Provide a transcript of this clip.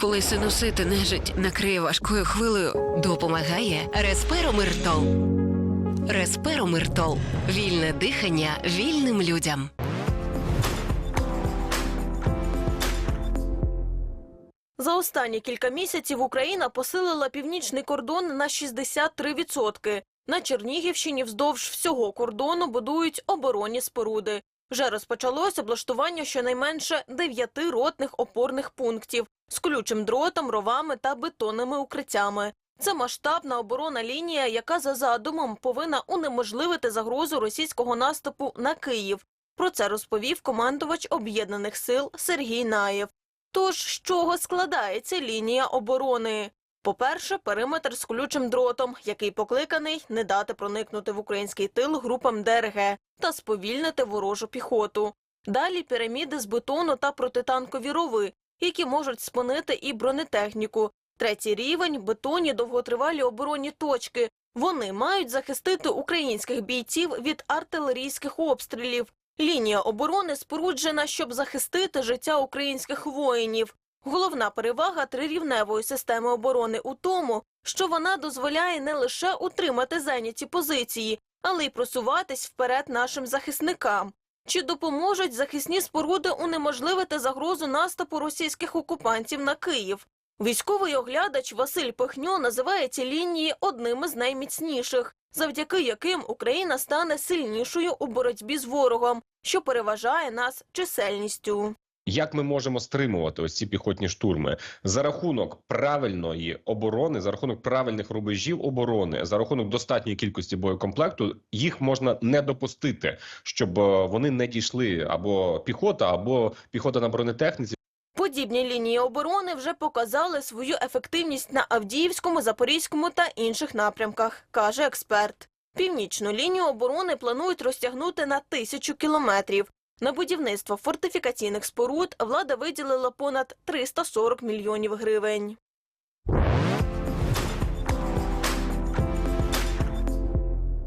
Коли синусити нежить накриє важкою хвилею, Допомагає Респиромиртол. Респиромиртол. Вільне дихання вільним людям. За останні кілька місяців Україна посилила північний кордон на 63%. На Чернігівщині вздовж всього кордону будують оборонні споруди. Вже розпочалось облаштування щонайменше дев'яти ротних опорних пунктів з колючим дротом, ровами та бетонними укриттями. Це масштабна оборонна лінія, яка за задумом повинна унеможливити загрозу російського наступу на Київ. Про це розповів командувач об'єднаних сил Сергій Наєв. Тож, з чого складається лінія оборони? По-перше, периметр з колючим дротом, який покликаний не дати проникнути в український тил групам ДРГ та сповільнити ворожу піхоту. Далі піраміди з бетону та протитанкові рови, які можуть спинити і бронетехніку. Третій рівень бетонні довготривалі оборонні точки. Вони мають захистити українських бійців від артилерійських обстрілів. Лінія оборони споруджена, щоб захистити життя українських воїнів. Головна перевага трирівневої системи оборони у тому, що вона дозволяє не лише утримати зайняті позиції, але й просуватись вперед нашим захисникам. Чи допоможуть захисні споруди унеможливити загрозу наступу російських окупантів на Київ? Військовий оглядач Василь Пихньо називає ці лінії одними з найміцніших, завдяки яким Україна стане сильнішою у боротьбі з ворогом, що переважає нас чисельністю. Як ми можемо стримувати ось ці піхотні штурми за рахунок правильної оборони, за рахунок правильних рубежів оборони, за рахунок достатньої кількості боєкомплекту, їх можна не допустити, щоб е, вони не дійшли або піхота, або піхота на бронетехніці. Подібні лінії оборони вже показали свою ефективність на Авдіївському, Запорізькому та інших напрямках, каже експерт. Північну лінію оборони планують розтягнути на тисячу кілометрів. На будівництво фортифікаційних споруд влада виділила понад 340 мільйонів гривень.